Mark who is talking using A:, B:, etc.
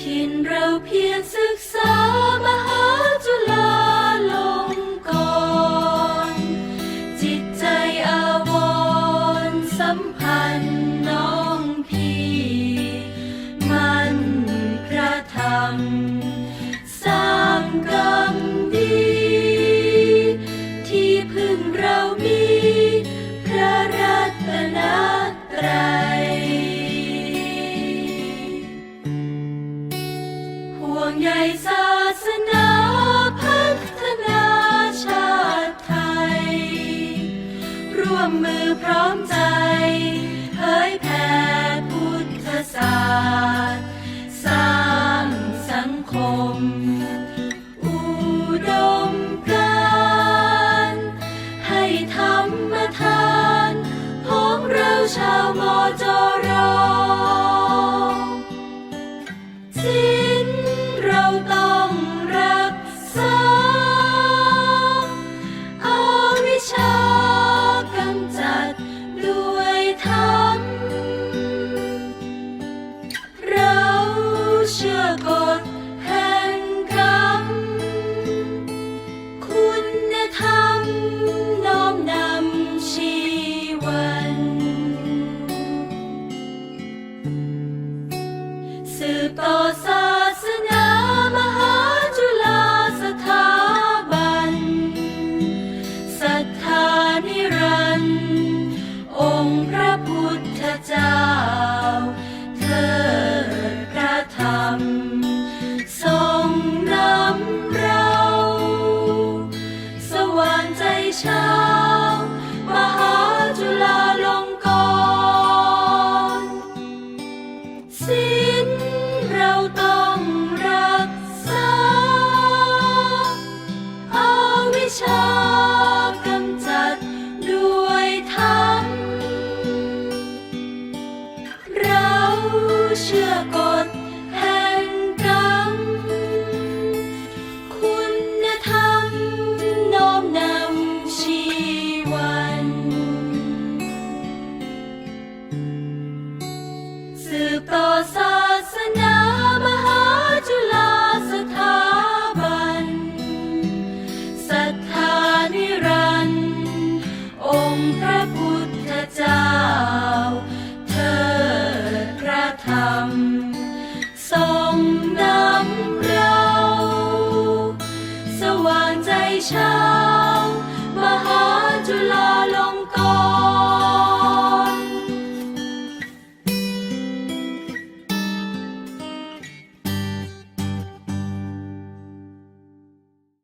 A: ถิ่นเราเพียรศึกษามหาจุฬาลงกรณ์จิตใจอาวรณ์สัมพันน้องพี่ มันพระธรำมือพร้อมใจเผยแผ่พุทธศาสตร์สร้างสังคม อุดมการให้ธรรมทานของเราชาวมอจรสิ้ เชื่อกฎแห่งกรรม คุณธรรมน้อมนำชีวัน สืบต่อศาสนามหาจุฬาสถาบันศรัทธานิรันดร์องค์พระพุทธเจ้า น